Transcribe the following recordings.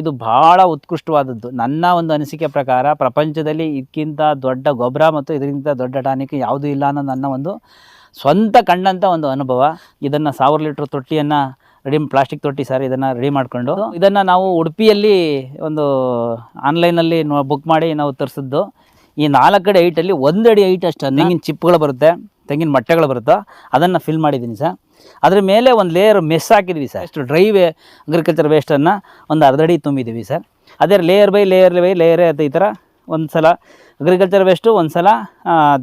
ಇದು ಭಾಳ ಉತ್ಕೃಷ್ಟವಾದದ್ದು. ನನ್ನ ಒಂದು ಅನಿಸಿಕೆ ಪ್ರಕಾರ ಪ್ರಪಂಚದಲ್ಲಿ ಇದಕ್ಕಿಂತ ದೊಡ್ಡ ಗೊಬ್ಬರ ಮತ್ತು ಇದಕ್ಕಿಂತ ದೊಡ್ಡ ಟಾನಿಕ್ ಯಾವುದೂ ಇಲ್ಲ ಅನ್ನೋ ನನ್ನ ಒಂದು ಸ್ವಂತ ಕಂಡಂಥ ಒಂದು ಅನುಭವ. ಇದನ್ನು ಸಾವಿರ ಲೀಟ್ರ್ ತೊಟ್ಟಿಯನ್ನು ರೆಡಿ ಪ್ಲಾಸ್ಟಿಕ್ ತೊಟ್ಟಿ ಸರ್ ಇದನ್ನು ರೆಡಿ ಮಾಡಿಕೊಂಡು ಇದನ್ನು ನಾವು ಉಡುಪಿಯಲ್ಲಿ ಒಂದು ಆನ್ಲೈನಲ್ಲಿ ಬುಕ್ ಮಾಡಿ ನಾವು ತರಿಸಿದ್ದು. ಈ ನಾಲ್ಕಡಿ ಐಟಲ್ಲಿ ಒಂದು ಅಡಿ ಐಟ್ ಅಷ್ಟು. ಹಂಗಿನ ಚಿಪ್ಗಳು ಬರುತ್ತೆ. ತೆಂಗಿನ ಮೊಟ್ಟೆಗಳು ಬರುತ್ತೋ ಅದನ್ನು ಫಿಲ್ ಮಾಡಿದ್ದೀನಿ ಸರ್. ಅದ್ರ ಮೇಲೆ ಒಂದು ಲೇಯರ್ ಮೆಸ್ ಹಾಕಿದ್ವಿ ಸರ್. ಎಷ್ಟು ಡ್ರೈ ವೇ ಅಗ್ರಿಕಲ್ಚರ್ ವೇಸ್ಟನ್ನು ಒಂದು ಅರ್ಧ ಅಡಿ ತುಂಬಿದ್ದೀವಿ ಸರ್. ಅದೇ layer by layer by layer ಅದು ಈ ಥರ ಒಂದು ಸಲ ಅಗ್ರಿಕಲ್ಚರ್ ವೇಸ್ಟು ಒಂದು ಸಲ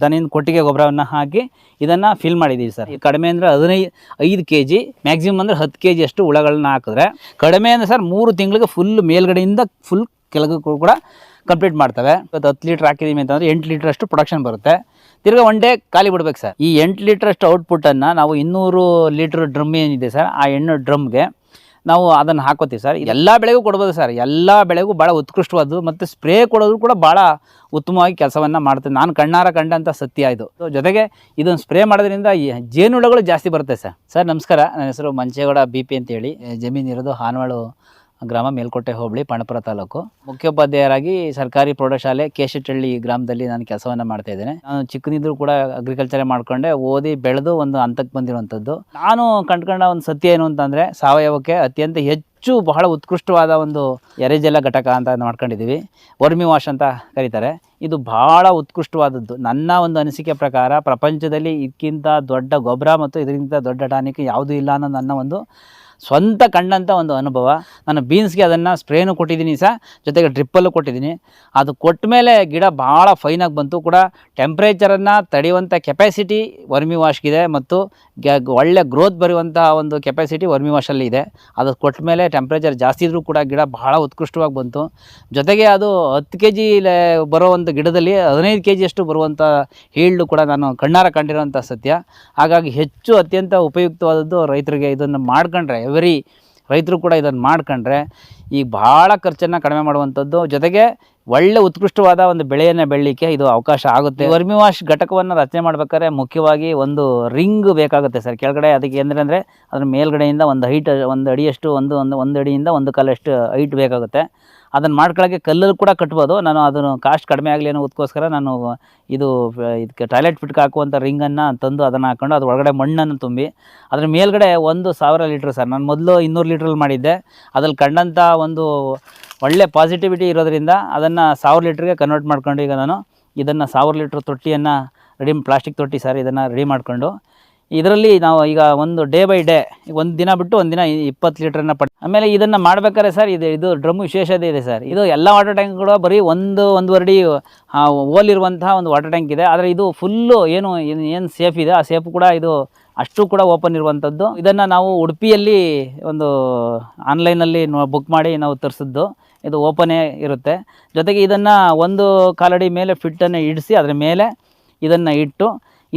ದನಿಂದ ಕೊಟ್ಟಿಗೆ ಗೊಬ್ಬರವನ್ನು ಹಾಕಿ ಇದನ್ನು ಫಿಲ್ ಮಾಡಿದ್ದೀವಿ ಸರ್. ಕಡಿಮೆ ಅಂದರೆ ಹದಿನೈದು, ಐದು ಕೆ ಜಿ ಮ್ಯಾಕ್ಸಿಮಮ್ ಅಂದರೆ ಹತ್ತು ಕೆ ಜಿ ಅಷ್ಟು ಹುಳಗಳನ್ನ ಹಾಕಿದ್ರೆ ಕಡಿಮೆ ಅಂದರೆ ಸರ್ ಮೂರು ತಿಂಗಳಿಗೆ ಫುಲ್ ಮೇಲ್ಗಡೆಯಿಂದ ಫುಲ್ ಕೆಳಗೂ ಕೂಡ ಕಂಪ್ಲೀಟ್ ಮಾಡ್ತವೆ. ಇವತ್ತು ಹತ್ತು ಲೀಟ್ರ್ ಹಾಕಿದ್ದೀವಿ ಅಂತಂದರೆ ಎಂಟು ಲೀಟ್ರ್ ಅಷ್ಟು ಪ್ರೊಡಕ್ಷನ್ ಬರುತ್ತೆ. ತಿರ್ಗಾ ಒನ್ ಡೇ ಖಾಲಿ ಬಿಡ್ಬೇಕು ಸರ್. ಈ ಎಂಟು ಲೀಟ್ರ್ ಅಷ್ಟು ಔಟ್ಪುಟ್ಟನ್ನು ನಾವು ಇನ್ನೂರು ಲೀಟ್ರ್ ಡ್ರಮ್ ಏನಿದೆ ಸರ್, ಆ ಎಣ್ಣು ಡ್ರಮ್ಗೆ ನಾವು ಅದನ್ನು ಹಾಕೋತೀವಿ ಸರ್. ಎಲ್ಲ ಬೆಳೆಗೂ ಕೊಡ್ಬೋದು ಸರ್. ಎಲ್ಲ ಬೆಳೆಗೂ ಭಾಳ ಉತ್ಕೃಷ್ಟವಾದ್ದು ಮತ್ತು ಸ್ಪ್ರೇ ಕೊಡೋದು ಕೂಡ ಭಾಳ ಉತ್ತಮವಾಗಿ ಕೆಲಸವನ್ನು ಮಾಡ್ತದೆ. ನಾನು ಕಣ್ಣಾರ ಕಂಡಂಥ ಸತ್ಯ ಇದು. ಜೊತೆಗೆ ಇದನ್ನು ಸ್ಪ್ರೇ ಮಾಡೋದ್ರಿಂದ ಜೇನುಳಗಳು ಜಾಸ್ತಿ ಬರುತ್ತೆ ಸರ್. ಸರ್, ನಮಸ್ಕಾರ. ನನ್ನ ಹೆಸರು ಮಂಚೇಗೌಡ ಬಿ ಪಿ ಅಂತೇಳಿ. ಜಮೀನು ಇರೋದು ಹಾನವಾಳು ಗ್ರಾಮ ಮೇಲ್ಕೋಟೆ ಹೋಬಳಿ ಪಣಪುರ ತಾಲೂಕು. ಮುಖ್ಯೋಪಾಧ್ಯಾಯರಾಗಿ ಸರ್ಕಾರಿ ಪ್ರೌಢಶಾಲೆ ಕೇಶೆಟ್ಟಳ್ಳಿ ಗ್ರಾಮದಲ್ಲಿ ನಾನು ಕೆಲಸವನ್ನು ಮಾಡ್ತಾ ಇದ್ದೇನೆ. ನಾನು ಚಿಕ್ಕನಿದ್ರು ಕೂಡ ಅಗ್ರಿಕಲ್ಚರೇ ಮಾಡ್ಕೊಂಡೆ, ಓದಿ ಬೆಳೆದು ಒಂದು ಹಂತಕ್ಕೆ ಬಂದಿರುವಂಥದ್ದು. ನಾನು ಕಂಡ್ಕೊಂಡ ಒಂದು ಸತ್ಯ ಏನು ಅಂತಂದರೆ, ಸಾವಯವಕ್ಕೆ ಅತ್ಯಂತ ಹೆಚ್ಚು ಬಹಳ ಉತ್ಕೃಷ್ಟವಾದ ಒಂದು ಎರೆಜಲ ಘಟಕ ಅಂತ ಮಾಡ್ಕೊಂಡಿದ್ದೀವಿ. ವರ್ಮಿ ವಾಶ್ ಅಂತ ಕರೀತಾರೆ. ಇದು ಬಹಳ ಉತ್ಕೃಷ್ಟವಾದದ್ದು. ನನ್ನ ಒಂದು ಅನಿಸಿಕೆ ಪ್ರಕಾರ ಪ್ರಪಂಚದಲ್ಲಿ ಇದಕ್ಕಿಂತ ದೊಡ್ಡ ಗೊಬ್ಬರ ಮತ್ತು ಇದಕ್ಕಿಂತ ದೊಡ್ಡ ಟಾನಿಕ್ ಯಾವುದೂ ಇಲ್ಲ ಅನ್ನೋ ನನ್ನ ಒಂದು ಸ್ವಂತ ಕಂಡಂಥ ಒಂದು ಅನುಭವ. ನಾನು ಬೀನ್ಸ್ಗೆ ಅದನ್ನು ಸ್ಪ್ರೇನು ಕೊಟ್ಟಿದ್ದೀನಿ ಸಹ ಜೊತೆಗೆ ಡ್ರಿಪ್ಪಲ್ಲೂ ಕೊಟ್ಟಿದ್ದೀನಿ. ಅದು ಕೊಟ್ಟ ಮೇಲೆ ಗಿಡ ಭಾಳ ಫೈನಾಗಿ ಬಂತು ಕೂಡ. ಟೆಂಪ್ರೇಚರನ್ನು ತಡೆಯುವಂಥ ಕೆಪಾಸಿಟಿ ವರ್ಮಿ ವಾಶ್ಗಿದೆ ಮತ್ತು ಒಳ್ಳೆ ಗ್ರೋತ್ ಬರುವಂಥ ಒಂದು ಕೆಪಾಸಿಟಿ ವರ್ಮಿ ವಾಶಲ್ಲಿ ಇದೆ. ಅದು ಕೊಟ್ಟ ಮೇಲೆ ಟೆಂಪ್ರೇಚರ್ ಜಾಸ್ತಿ ಇದ್ದರೂ ಕೂಡ ಗಿಡ ಭಾಳ ಉತ್ಕೃಷ್ಟವಾಗಿ ಬಂತು. ಜೊತೆಗೆ ಅದು ಹತ್ತು ಕೆ ಜಿ ಒಂದು ಗಿಡದಲ್ಲಿ ಹದಿನೈದು ಕೆ ಜಿಯಷ್ಟು ಬರುವಂಥ ಹೀಲ್ಡು ಕೂಡ ನಾನು ಕಣ್ಣಾರ ಕಂಡಿರೋಂಥ ಸತ್ಯ. ಹಾಗಾಗಿ ಹೆಚ್ಚು ಅತ್ಯಂತ ಉಪಯುಕ್ತವಾದದ್ದು ರೈತರಿಗೆ ಇದನ್ನು ಮಾಡ್ಕೊಂಡ್ರೆ. ಎವರಿ ರೈತರು ಕೂಡ ಇದನ್ನು ಮಾಡ್ಕೊಂಡ್ರೆ ಈ ಭಾಳ ಖರ್ಚನ್ನು ಕಡಿಮೆ ಮಾಡುವಂಥದ್ದು ಜೊತೆಗೆ ಒಳ್ಳೆ ಉತ್ಕೃಷ್ಟವಾದ ಒಂದು ಬೆಳೆಯನ್ನು ಬೆಳಲಿಕ್ಕೆ ಇದು ಅವಕಾಶ ಆಗುತ್ತೆ. ವರ್ಮಿವಾಶ್ ಘಟಕವನ್ನು ರಚನೆ ಮಾಡ್ಬೇಕಾದ್ರೆ ಮುಖ್ಯವಾಗಿ ಒಂದು ರಿಂಗ್ ಬೇಕಾಗುತ್ತೆ ಸರ್. ಕೆಳಗಡೆ ಅದಕ್ಕೆ ಅಂದರೆ ಅದ್ರ ಮೇಲ್ಗಡೆಯಿಂದ ಒಂದು ಹೈಟ್, ಒಂದು ಅಡಿಯಷ್ಟು, ಒಂದು ಒಂದು ಒಂದು ಅಡಿಯಿಂದ ಒಂದು ಕಾಲಷ್ಟು ಹೈಟ್ ಬೇಕಾಗುತ್ತೆ. ಅದನ್ನು ಮಾಡ್ಕೊಳ್ಳೋಕ್ಕೆ ಕಲ್ಲಲ್ಲಿ ಕೂಡ ಕಟ್ಬೋದು. ನಾನು ಅದನ್ನು ಕಾಸ್ಟ್ ಕಡಿಮೆ ಆಗಲಿ ಅನ್ನೋದಕ್ಕೋಸ್ಕರ ನಾನು ಇದು ಇದಕ್ಕೆ ಟಾಯ್ಲೆಟ್ ಫಿಟ್ಗೆ ಹಾಕುವಂಥ ರಿಂಗನ್ನು ತಂದು ಅದನ್ನು ಹಾಕ್ಕೊಂಡು ಅದು ಒಳಗಡೆ ಮಣ್ಣನ್ನು ತುಂಬಿ, ಅದ್ರ ಮೇಲ್ಗಡೆ ಒಂದು ಸಾವಿರ ಲೀಟ್ರ್ ಸರ್ ನಾನು ಮೊದಲು ಇನ್ನೂರು ಲೀಟ್ರಲ್ಲಿ ಮಾಡಿದ್ದೆ. ಅದ್ರಲ್ಲಿ ಕಂಡಂಥ ಒಂದು ಒಳ್ಳೆ ಪಾಸಿಟಿವಿಟಿ ಇರೋದರಿಂದ ಅದನ್ನು ಸಾವಿರ ಲೀಟ್ರಿಗೆ ಕನ್ವರ್ಟ್ ಮಾಡ್ಕೊಂಡು ಈಗ ನಾನು ಇದನ್ನು ಸಾವಿರ ಲೀಟ್ರ್ ತೊಟ್ಟಿಯನ್ನು ರೆಡಿ ಪ್ಲಾಸ್ಟಿಕ್ ತೊಟ್ಟಿ ಸರ್ ಇದನ್ನು ರೆಡಿ ಮಾಡಿಕೊಂಡು ಇದರಲ್ಲಿ ನಾವು ಈಗ ಒಂದು ಡೇ ಬೈ ಡೇ, ಒಂದು ದಿನ ಬಿಟ್ಟು ಒಂದು ದಿನ ಇಪ್ಪತ್ತು ಲೀಟ್ರನ್ನ ಪಡ್ ಆಮೇಲೆ ಇದನ್ನು ಮಾಡ್ಬೇಕಾದ್ರೆ ಸರ್, ಇದು ಇದು ಡ್ರಮ್ ವಿಶೇಷತೆ ಇದೆ ಸರ್. ಇದು ಎಲ್ಲ ವಾಟರ್ ಟ್ಯಾಂಕ್ಗಳು ಬರೀ ಒಂದು ಒಂದುವರೆ ಅಡಿ ಓಲ್ ಇರುವಂತಹ ಒಂದು ವಾಟರ್ ಟ್ಯಾಂಕ್ ಇದೆ. ಆದರೆ ಇದು ಫುಲ್ಲು ಏನು ಏನು ಸೇಫ್ ಇದೆ? ಆ ಸೇಫ್ ಕೂಡ ಇದು ಅಷ್ಟು ಕೂಡ ಓಪನ್ ಇರುವಂಥದ್ದು ಇದನ್ನು ನಾವು ಉಡುಪಿಯಲ್ಲಿ ಒಂದು ಆನ್ಲೈನಲ್ಲಿ ಬುಕ್ ಮಾಡಿ ನಾವು ತರಿಸಿದ್ದು. ಇದು ಓಪನೇ ಇರುತ್ತೆ. ಜೊತೆಗೆ ಇದನ್ನು ಒಂದು ಕಾಲಡಿ ಮೇಲೆ ಫಿಟ್ಟನ್ನು ಇಡಿಸಿ, ಅದರ ಮೇಲೆ ಇದನ್ನು ಇಟ್ಟು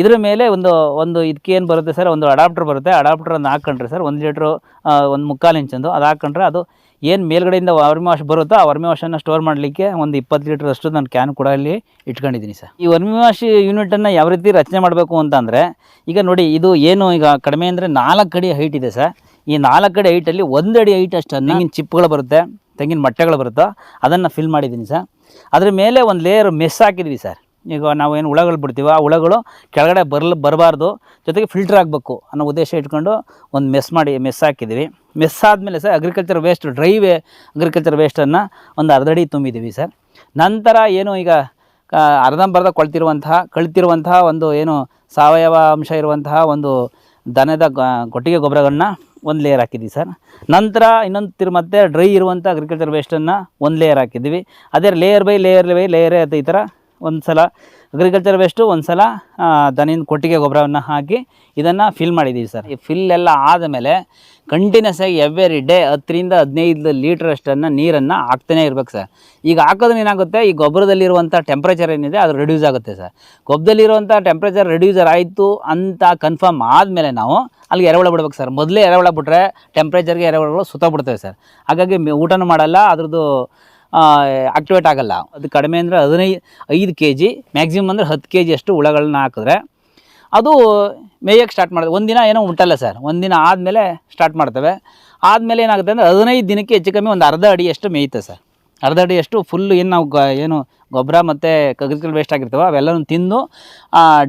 ಇದ್ರ ಮೇಲೆ ಒಂದು ಒಂದು ಇದಕ್ಕೆ ಏನು ಬರುತ್ತೆ ಸರ್? ಒಂದು ಅಡಾಪ್ಟರ್ ಬರುತ್ತೆ. ಅಡಾಪ್ಟರನ್ನು ಹಾಕ್ಕೊಂಡ್ರೆ ಸರ್ ಒಂದು ಲೀಟ್ರು ಒಂದು ಮುಕ್ಕಾಲು ಇಂಚಂದು ಅದು ಹಾಕ್ಕೊಂಡ್ರೆ ಅದು ಏನು ಮೇಲ್ಗಡೆಯಿಂದ ವರ್ಮಿ ವಾಶ್ ಬರುತ್ತೋ ಆ ವರ್ಮಿ ವಾಶನ್ನು ಸ್ಟೋರ್ ಮಾಡಲಿಕ್ಕೆ ಒಂದು ಇಪ್ಪತ್ತು ಲೀಟ್ರ್ ಅಷ್ಟು ನಾನು ಕ್ಯಾನ್ ಕೂಡ ಅಲ್ಲಿ ಇಟ್ಕೊಂಡಿದ್ದೀನಿ ಸರ್. ಈ ವರ್ಮಿ ವಾಶ್ ಯೂನಿಟನ್ನು ಯಾವ ರೀತಿ ರಚನೆ ಮಾಡಬೇಕು ಅಂತಂದರೆ ಈಗ ನೋಡಿ ಇದು ಏನು ಈಗ ಕಡಿಮೆ ಅಂದರೆ ನಾಲ್ಕು ಅಡಿ ಹೈಟ್ ಇದೆ ಸರ್. ಈ ನಾಲ್ಕು ಅಡಿ ಹೈಟಲ್ಲಿ ಒಂದು ಅಡಿ ಹೈಟ್ ಅಷ್ಟು ತೆಂಗಿನ ಚಿಪ್ಗಳು ಬರುತ್ತೆ ತೆಂಗಿನ ಮೊಟ್ಟೆಗಳು ಬರುತ್ತೋ ಅದನ್ನು ಫಿಲ್ ಮಾಡಿದ್ದೀನಿ ಸರ್. ಅದ್ರ ಮೇಲೆ ಒಂದು ಲೇಯರ್ ಮೆಸ್ ಹಾಕಿದ್ವಿ ಸರ್. ಈಗ ನಾವೇನು ಹುಳಗಳು ಬಿಡ್ತೀವಿ ಆ ಹುಳಗಳು ಕೆಳಗಡೆ ಬರಲ್ ಬರಬಾರ್ದು, ಜೊತೆಗೆ ಫಿಲ್ಟರ್ ಆಗಬೇಕು ಅನ್ನೋ ಉದ್ದೇಶ ಇಟ್ಕೊಂಡು ಒಂದು ಮೆಸ್ ಮಾಡಿ ಮೆಸ್ ಹಾಕಿದ್ದೀವಿ. ಮೆಸ್ ಆದಮೇಲೆ sir agriculture waste dry way agriculture ವೇಸ್ಟನ್ನು ಒಂದು ಅರ್ಧ ಅಡಿ ತುಂಬಿದ್ದೀವಿ ಸರ್. ನಂತರ ಏನು ಈಗ ಅರ್ಧಂಬರ್ಧ ಕೊಳ್ತಿರುವಂತಹ, ಕಳ್ತಿರುವಂತಹ ಒಂದು ಏನು ಸಾವಯವ ಅಂಶ ಇರುವಂತಹ ಒಂದು ದನದ ಕೊಟ್ಟಿಗೆ ಗೊಬ್ಬರಗಳನ್ನ ಒಂದು ಲೇಯರ್ ಹಾಕಿದ್ದೀವಿ ಸರ್. ನಂತರ ಇನ್ನೊಂದು ತಿರು ಮತ್ತೆ ಡ್ರೈ ಇರುವಂಥ ಅಗ್ರಿಕಲ್ಚರ್ ವೇಸ್ಟನ್ನು ಒಂದು ಲೇಯರ್ ಹಾಕಿದ್ದೀವಿ. ಅದೇ layer by layer by layer ಈ ಥರ ಒಂದು ಸಲ ಅಗ್ರಿಕಲ್ಚರ್ ವೇಸ್ಟು ಒಂದು ಸಲ ದನಿನ ಕೊಟ್ಟಿಗೆ ಗೊಬ್ಬರವನ್ನು ಹಾಕಿ ಇದನ್ನು ಫಿಲ್ ಮಾಡಿದ್ದೀವಿ ಸರ್ ಈ ಫಿಲ್ ಎಲ್ಲ ಆದಮೇಲೆ ಕಂಟಿನ್ಯೂಸ್ ಆಗಿ ಎವ್ರಿ ಡೇ ಹತ್ತರಿಂದ ಹದಿನೈದು ಲೀಟ್ರ್ ಅಷ್ಟನ್ನು ನೀರನ್ನು ಹಾಕ್ತಾನೇ ಇರ್ಬೇಕು ಸರ್ ಈಗ ಹಾಕೋದ್ರೆ ಏನಾಗುತ್ತೆ, ಈ ಗೊಬ್ಬರದಲ್ಲಿರುವಂಥ ಟೆಂಪ್ರೇಚರ್ ಏನಿದೆ ಅದು ರೆಡ್ಯೂಸ್ ಆಗುತ್ತೆ ಸರ್ ಗೊಬ್ಬರದಲ್ಲಿರುವಂಥ ಟೆಂಪ್ರೇಚರ್ ರೆಡ್ಯೂಸರ್ ಆಯಿತು ಅಂತ ಕನ್ಫರ್ಮ್ ಆದಮೇಲೆ ನಾವು ಅಲ್ಲಿಗೆ ಎರೆಹುಳ ಬಿಡ್ಬೇಕು ಸರ್ ಮೊದಲೇ ಎರೆಹುಳ ಬಿಟ್ರೆ ಟೆಂಪ್ರೇಚರ್ಗೆ ಎರೆಹುಳಗಳು ಸುತ್ತಬಿಡ್ತವೆ ಸರ್ ಹಾಗಾಗಿ ಊಟನೂ ಮಾಡಲ್ಲ, ಅದ್ರದ್ದು ಆಕ್ಟಿವೇಟ್ ಆಗಲ್ಲ. ಅದು ಕಡಿಮೆ ಅಂದರೆ ಹದಿನೈದು ಐದು ಕೆ ಜಿ ಮ್ಯಾಕ್ಸಿಮಮ್ ಅಂದರೆ ಹತ್ತು ಕೆ ಜಿಯಷ್ಟು ಹುಳಗಳನ್ನ ಹಾಕಿದ್ರೆ ಅದು ಮೇಯಕ್ಕೆ ಸ್ಟಾರ್ಟ್ ಮಾಡಿದೆ ಒಂದಿನ ಏನೋ ಉಂಟಲ್ಲ ಸರ್ ಒಂದಿನ ಆದಮೇಲೆ ಸ್ಟಾರ್ಟ್ ಮಾಡ್ತವೆ. ಆದಮೇಲೆ ಏನಾಗುತ್ತೆ ಅಂದರೆ ಹದಿನೈದು ದಿನಕ್ಕೆ ಹೆಚ್ಚು ಕಮ್ಮಿ ಒಂದು ಅರ್ಧ ಅಡಿಯಷ್ಟು ಮೇಯುತ್ತೆ ಸರ್ ಅರ್ಧ ಅಡಿಯಷ್ಟು ಫುಲ್ ಏನು ನಾವು ಏನು ಗೊಬ್ಬರ ಮತ್ತು ಕಗ್ರಿಕಲ್ ವೇಸ್ಟ್ ಆಗಿರ್ತವೆ ಅವೆಲ್ಲನೂ ತಿಂದು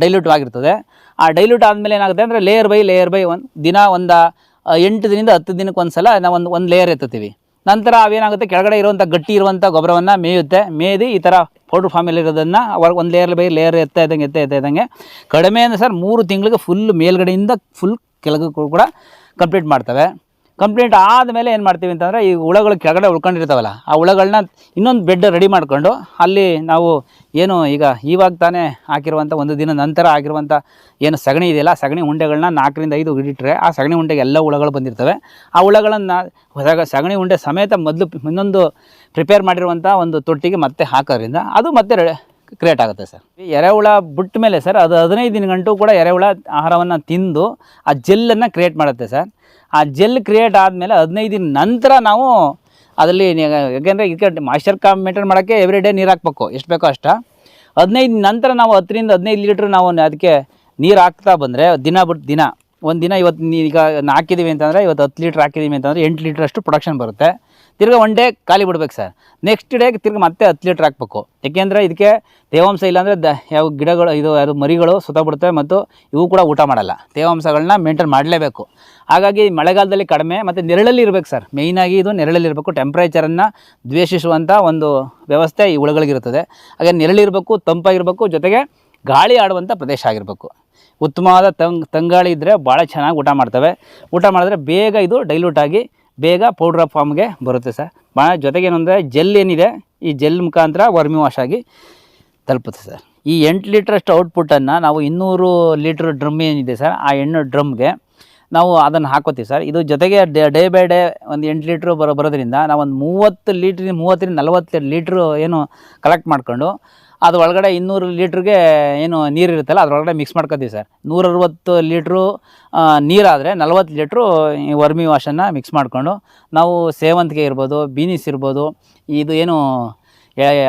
ಡೈಲ್ಯೂಟ್ ಆಗಿರ್ತದೆ. ಆ ಡೈಲ್ಯೂಟ್ ಆದಮೇಲೆ ಏನಾಗುತ್ತೆ ಅಂದರೆ ಲೇಯರ್ ಬೈ ಲೇಯರ್ ಬೈ ಒಂದು ದಿನ ಒಂದು ಎಂಟು ದಿನದಿಂದ ಹತ್ತು ದಿನಕ್ಕೆ ಒಂದು ಸಲ ನಾವು ಒಂದು ಒಂದು ಲೇಯರ್ ಎತ್ತುತ್ತೀವಿ. ನಂತರ ಅವೇನಾಗುತ್ತೆ? ಕೆಳಗಡೆ ಇರುವಂಥ ಗಟ್ಟಿ ಇರುವಂಥ ಗೊಬ್ಬರವನ್ನು ಮೇಯುತ್ತೆ. ಮೇಯ್ದು ಈ ಥರ ಪೌಡ್ರ್ ಫಾರ್ಮಲ್ಲಿ ಇರೋದನ್ನು ಅವಾಗ ಒಂದು ಲೇಯರ್ ಬೈ ಲೇಯರ್ ಎತ್ತ ಇದ್ದಂಗೆ, ಎತ್ತ ಎತ್ತ ಇದ್ದಂಗೆ. ಕಡಿಮೆ ಅಂದರೆ ಸರ್ ಮೂರು ತಿಂಗಳಿಗೆ ಫುಲ್ ಮೇಲ್ಗಡೆಯಿಂದ ಫುಲ್ ಕೆಳಗೆ ಕೂಡ ಕಂಪ್ಲೀಟ್ ಮಾಡ್ತವೆ. ಕಂಪ್ಲೀಟ್ ಆದಮೇಲೆ ಏನು ಮಾಡ್ತೀವಿ ಅಂತಂದರೆ, ಈ ಹುಳಗಳು ಕೆಳಗಡೆ ಉಳ್ಕೊಂಡಿರ್ತಾವಲ್ಲ, ಆ ಹುಳಗಳನ್ನ ಇನ್ನೊಂದು ಬೆಡ್ ರೆಡಿ ಮಾಡಿಕೊಂಡು, ಅಲ್ಲಿ ನಾವು ಏನು ಈಗ ಇವಾಗ ತಾನೇ ಹಾಕಿರುವಂಥ ಒಂದು ದಿನ ನಂತರ ಆಗಿರುವಂಥ ಏನು ಸಗಣಿ ಇದೆಯಲ್ಲ ಸಗಣಿ ಉಂಡೆಗಳನ್ನ ನಾಲ್ಕರಿಂದ ಐದು ಇಟ್ಟರೆ ಆ ಸಗಣಿ ಉಂಡೆಗೆ ಎಲ್ಲ ಹುಳಗಳು ಬಂದಿರ್ತವೆ. ಆ ಹುಳಗಳನ್ನು ಸಗಣಿ ಉಂಡೆ ಸಮೇತ ಮೊದಲು ಇನ್ನೊಂದು ಪ್ರಿಪೇರ್ ಮಾಡಿರುವಂಥ ಒಂದು ತೊಟ್ಟಿಗೆ ಮತ್ತೆ ಹಾಕೋದ್ರಿಂದ ಅದು ಮತ್ತೆ ಕ್ರಿಯೇಟ್ ಆಗುತ್ತೆ ಸರ್. ಈ ಎರೆಹುಳ ಬಿಟ್ಟ ಮೇಲೆ ಸರ್, ಅದು ಹದಿನೈದು ದಿನ ಗಂಟು ಕೂಡ ಎರೆಹುಳ ಆಹಾರವನ್ನು ತಿಂದು, ಆ ಜೆಲ್ಲನ್ನು ಕ್ರಿಯೇಟ್ ಮಾಡುತ್ತೆ ಸರ್. ಆ ಜೆಲ್ ಕ್ರಿಯೇಟ್ ಆದಮೇಲೆ ಹದಿನೈದು ದಿನ ನಂತರ ನಾವು ಅದರಲ್ಲಿ ಯಾಕೆಂದರೆ ಇದಕ್ಕೆ ಮಾಯ್ಶ್ಚರ್ ಕಾ ಮೇಂಟೈನ್ ಮಾಡೋಕ್ಕೆ ಎವ್ರಿ ಡೇ ನೀರು ಹಾಕ್ಬೇಕು. ಎಷ್ಟು ಬೇಕೋ ಅಷ್ಟ. ಹದಿನೈದು ನಂತರ ನಾವು ಹತ್ತರಿಂದ ಹದಿನೈದು ಲೀಟ್ರ್ ನಾವು ಅದಕ್ಕೆ ನೀರು ಹಾಕ್ತಾ ಬಂದರೆ ದಿನ ಬಿಟ್ಟು ದಿನ. ಒಂದು ದಿನ ಇವತ್ತು ಈಗ ಹಾಕಿದ್ದೀವಿ ಅಂತಂದರೆ ಇವತ್ತು ಹತ್ತು ಲೀಟ್ರ್ ಹಾಕಿದ್ದೀವಿ ಅಂತಂದರೆ ಎಂಟು ಲೀಟ್ರ್ ಅಷ್ಟು ಪ್ರೊಡಕ್ಷನ್ ಬರುತ್ತೆ. ತಿರ್ಗಾ ಒನ್ ಡೇ ಖಾಲಿ ಬಿಡ್ಬೇಕು ಸರ್ ನೆಕ್ಸ್ಟ್ ಡೇಗೆ ತಿರ್ಗಿ ಮತ್ತೆ ಹತ್ತು ಲೀಟ್ರ್ ಹಾಕ್ಬೇಕು. ಯಾಕೆಂದರೆ ಇದಕ್ಕೆ ತೇವಾಂಶ ಇಲ್ಲಾಂದರೆ ದ ಯಾವ ಗಿಡಗಳು, ಇದು ಯಾವುದು ಮರಿಗಳು ಸುತ್ತಬಿಡುತ್ತವೆ ಮತ್ತು ಇವು ಕೂಡ ಊಟ ಮಾಡಲ್ಲ. ತೇವಾಂಶಗಳನ್ನ ಮೇಂಟೈನ್ ಮಾಡಲೇಬೇಕು. ಹಾಗಾಗಿ ಮಳೆಗಾಲದಲ್ಲಿ ಕಡಿಮೆ ಮತ್ತು ನೆರಳಲ್ಲಿ ಇರಬೇಕು ಸರ್ ಮೇಯ್ನಾಗಿ ಇದು ನೆರಳಲ್ಲಿ ಇರಬೇಕು. ಟೆಂಪ್ರೇಚರನ್ನು ದ್ವೇಷಿಸುವಂಥ ಒಂದು ವ್ಯವಸ್ಥೆ ಈ ಹುಳುಗಳಿಗಿರುತ್ತದೆ ಹಾಗೆ ನೆರಳಿರಬೇಕು ತಂಪಾಗಿರಬೇಕು, ಜೊತೆಗೆ ಗಾಳಿ ಆಡುವಂಥ ಪ್ರದೇಶ ಆಗಿರಬೇಕು. ಉತ್ತಮವಾದ ತಂಗ್, ತಂಗಾಳಿ ಇದ್ದರೆ ಭಾಳ ಚೆನ್ನಾಗಿ ಊಟ ಮಾಡ್ತವೆ. ಊಟ ಮಾಡಿದ್ರೆ ಬೇಗ ಇದು ಡೈಲ್ಯೂಟ್ ಆಗಿ ಬೇಗ ಪೌಡ್ರ್ ಫಾರ್ಮ್ಗೆ ಬರುತ್ತೆ ಸರ್. ಭಾಳ ಜೊತೆಗೆ ಏನಂದರೆ ಜೆಲ್ ಏನಿದೆ, ಈ ಜೆಲ್ ಮುಖಾಂತರ ವರ್ಮಿ ವಾಶ್ ಆಗಿ ತಲುಪುತ್ತೆ ಸರ್. ಈ ಎಂಟು ಲೀಟ್ರಷ್ಟು ಔಟ್ಪುಟ್ಟನ್ನು ನಾವು ಇನ್ನೂರು ಲೀಟ್ರ್ ಡ್ರಮ್ ಏನಿದೆ ಸರ್, ಆ ಎಣ್ಣು ಡ್ರಮ್ಗೆ ನಾವು ಅದನ್ನು ಹಾಕೋತೀವಿ ಸರ್. ಇದು ಜೊತೆಗೆ ಡೇ ಬೈ ಡೇ ಒಂದು ಎಂಟು ಲೀಟ್ರ್ ಬರೋ ಬರೋದ್ರಿಂದ ನಾವು ಒಂದು ಮೂವತ್ತು ಲೀಟ್ರ್ ಮೂವತ್ತರಿಂದ ನಲವತ್ತು ಲೀಟ್ರು ಏನು ಕಲೆಕ್ಟ್ ಮಾಡ್ಕೊಂಡು ಅದು ಒಳಗಡೆ ಇನ್ನೂರು ಲೀಟ್ರಿಗೆ ಏನು ನೀರು ಇರುತ್ತಲ್ಲ ಅದರೊಳಗಡೆ ಮಿಕ್ಸ್ ಮಾಡ್ಕೋತೀವಿ ಸರ್. ನೂರ ಅರವತ್ತು ಲೀಟ್ರು ನೀರಾದರೆ ನಲ್ವತ್ತು ಲೀಟ್ರು ವರ್ಮಿ ವಾಶನ್ನು ಮಿಕ್ಸ್ ಮಾಡಿಕೊಂಡು, ನಾವು ಸೇವಂತಿಗೆ ಇರ್ಬೋದು, ಬೀನಿಸ್ ಇರ್ಬೋದು, ಇದು ಏನು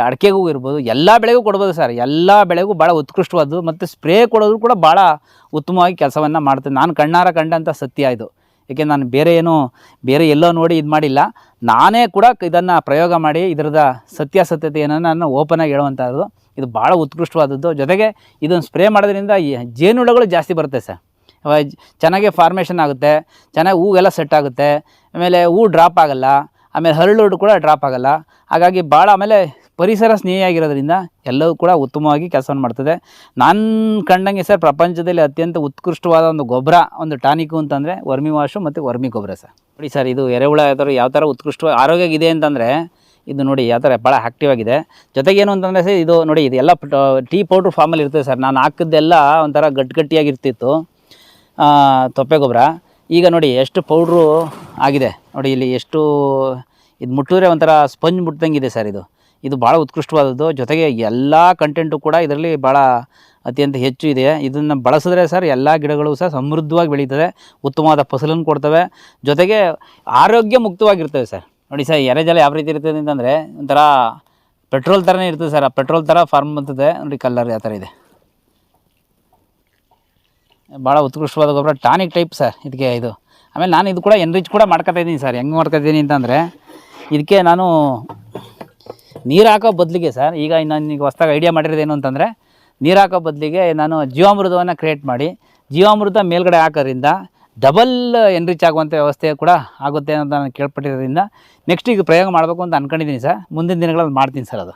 ಅಡಿಕೆಗೂ ಇರ್ಬೋದು, ಎಲ್ಲ ಬೆಳೆಗೂ ಕೊಡ್ಬೋದು ಸರ್. ಎಲ್ಲ ಬೆಳೆಗೂ ಭಾಳ ಉತ್ಕೃಷ್ಟವಾದ್ದು, ಮತ್ತು ಸ್ಪ್ರೇ ಕೊಡೋದು ಕೂಡ ಭಾಳ ಉತ್ತಮವಾಗಿ ಕೆಲಸವನ್ನು ಮಾಡ್ತದೆ. ನಾನು ಕಣ್ಣಾರ ಕಂಡಂಥ ಸತ್ಯ ಇದು. ಏಕೆ ನಾನು ಬೇರೆ ಏನು, ಬೇರೆ ಎಲ್ಲೋ ನೋಡಿ ಇದು ಮಾಡಿಲ್ಲ. ನಾನೇ ಕೂಡ ಇದನ್ನು ಪ್ರಯೋಗ ಮಾಡಿ ಇದರದ ಸತ್ಯಾಸತ್ಯತೆಯನ್ನು ನಾನು ಓಪನಾಗಿ ಹೇಳುವಂಥದ್ದು ಇದು ಭಾಳ ಉತ್ಕೃಷ್ಟವಾದದ್ದು. ಜೊತೆಗೆ ಇದನ್ನು ಸ್ಪ್ರೇ ಮಾಡೋದ್ರಿಂದ ಈ ಜೇನುಹುಳಗಳು ಜಾಸ್ತಿ ಬರುತ್ತೆ ಸರ್. ಚೆನ್ನಾಗಿ ಫಾರ್ಮೇಷನ್ ಆಗುತ್ತೆ. ಚೆನ್ನಾಗಿ ಹೂವೆಲ್ಲ ಸೆಟ್ ಆಗುತ್ತೆ. ಆಮೇಲೆ ಹೂ ಡ್ರಾಪ್ ಆಗಲ್ಲ. ಆಮೇಲೆ ಹರಳು ಕೂಡ ಡ್ರಾಪ್ ಆಗಲ್ಲ. ಹಾಗಾಗಿ ಭಾಳ ಆಮೇಲೆ ಪರಿಸರ ಸ್ನೇಹಿಯಾಗಿರೋದ್ರಿಂದ ಎಲ್ಲವೂ ಕೂಡ ಉತ್ತಮವಾಗಿ ಕೆಲಸವನ್ನು ಮಾಡ್ತದೆ. ನಾನು ಕಂಡಂಗೆ ಸರ್ ಪ್ರಪಂಚದಲ್ಲಿ ಅತ್ಯಂತ ಉತ್ಕೃಷ್ಟವಾದ ಒಂದು ಗೊಬ್ಬರ, ಒಂದು ಟಾನಿಕು ಅಂತಂದರೆ ವರ್ಮಿ ವಾಶು ಮತ್ತು ವರ್ಮಿ ಗೊಬ್ಬರ ಸರ್. ನೋಡಿ ಸರ್, ಇದು ಎರೆಹುಳ ಯಾವ ಥರ ಯಾವ ಥರ ಉತ್ಕೃಷ್ಟವಾಗಿ ಆರೋಗ್ಯಗಿದೆ ಅಂತಂದರೆ ಇದು ನೋಡಿ ಯಾವ ಥರ ಭಾಳ ಆ್ಯಕ್ಟಿವ್ ಆಗಿದೆ. ಜೊತೆಗೆ ಏನು ಅಂತಂದರೆ ಸರ್, ಇದು ನೋಡಿ, ಇದು ಎಲ್ಲ ಟೀ ಪೌಡ್ರ್ ಫಾರ್ಮಲ್ಲಿ ಇರ್ತದೆ ಸರ್. ನಾನು ಹಾಕಿದ್ದೆಲ್ಲ ಒಂಥರ ಗಟ್ಟಿಗಟ್ಟಿಯಾಗಿರ್ತಿತ್ತು ತೊಪ್ಪೆ ಗೊಬ್ಬರ. ಈಗ ನೋಡಿ ಎಷ್ಟು ಪೌಡ್ರು ಆಗಿದೆ. ನೋಡಿ ಇಲ್ಲಿ ಎಷ್ಟು ಇದು ಮುಟ್ಟಿದ್ರೆ ಒಂಥರ ಸ್ಪಂಜ್ ಮುಟ್ದಂಗಿದೆ ಸರ್ ಇದು. ಇದು ಭಾಳ ಉತ್ಕೃಷ್ಟವಾದದ್ದು. ಜೊತೆಗೆ ಎಲ್ಲ ಕಂಟೆಂಟು ಕೂಡ ಇದರಲ್ಲಿ ಭಾಳ ಅತ್ಯಂತ ಹೆಚ್ಚು ಇದೆ. ಇದನ್ನು ಬಳಸಿದ್ರೆ ಸರ್ ಎಲ್ಲ ಗಿಡಗಳು ಸಹ ಸಮೃದ್ಧವಾಗಿ ಬೆಳೀತದೆ. ಉತ್ತಮವಾದ ಫಸಲನ್ನು ಕೊಡ್ತವೆ. ಜೊತೆಗೆ ಆರೋಗ್ಯ ಮುಕ್ತವಾಗಿರ್ತವೆ ಸರ್. ನೋಡಿ ಸರ್ ಎರೆಜಲ ಯಾವ ರೀತಿ ಇರ್ತದೆ ಅಂತಂದರೆ ಒಂಥರ ಪೆಟ್ರೋಲ್ ಥರನೇ ಇರ್ತದೆ ಸರ್. ಆ ಪೆಟ್ರೋಲ್ ಥರ ಫಾರ್ಮ್ ಬಂತದೆ ನೋಡಿ ಕಲ್ಲರ್ ಯಾವ ಥರ ಇದೆ. ಭಾಳ ಉತ್ಕೃಷ್ಟವಾದ ಗೊಬ್ಬರ. ಟಾನಿಕ್ ಟೈಪ್ ಸರ್ ಇದಕ್ಕೆ ಇದು. ಆಮೇಲೆ ನಾನು ಇದು ಕೂಡ ಎನ್ರಿಚ್ ಕೂಡ ಮಾಡ್ಕೊತಾ ಇದ್ದೀನಿ ಸರ್. ಹೆಂಗೆ ಮಾಡ್ಕೊತೀನಿ ಅಂತಂದರೆ, ಇದಕ್ಕೆ ನಾನು ನೀರು ಹಾಕೋ ಬದಲಿಗೆ ಸರ್, ಈಗ ನಾನು ಈಗ ಹೊಸ್ದಾಗಿ ಐಡಿಯಾ ಮಾಡಿರೋದೇನು ಅಂತಂದರೆ ನೀರು ಹಾಕೋ ಬದಲಿಗೆ ನಾನು ಜೀವಾಮೃತವನ್ನು ಕ್ರಿಯೇಟ್ ಮಾಡಿ, ಜೀವಾಮೃತ ಮೇಲ್ಗಡೆ ಹಾಕೋದ್ರಿಂದ ಡಬಲ್ ಎನ್ರಿಚ್ ಆಗುವಂಥ ವ್ಯವಸ್ಥೆ ಕೂಡ ಆಗುತ್ತೆ ಅಂತ ನಾನು ಕೇಳ್ಪಟ್ಟಿರೋದ್ರಿಂದ ನೆಕ್ಸ್ಟ್ ಈಗ ಪ್ರಯೋಗ ಮಾಡಬೇಕು ಅಂತ ಅಂದ್ಕೊಂಡಿದ್ದೀನಿ ಸರ್. ಮುಂದಿನ ದಿನಗಳಲ್ಲಿ ಮಾಡ್ತೀನಿ ಸರ್ ಅದು.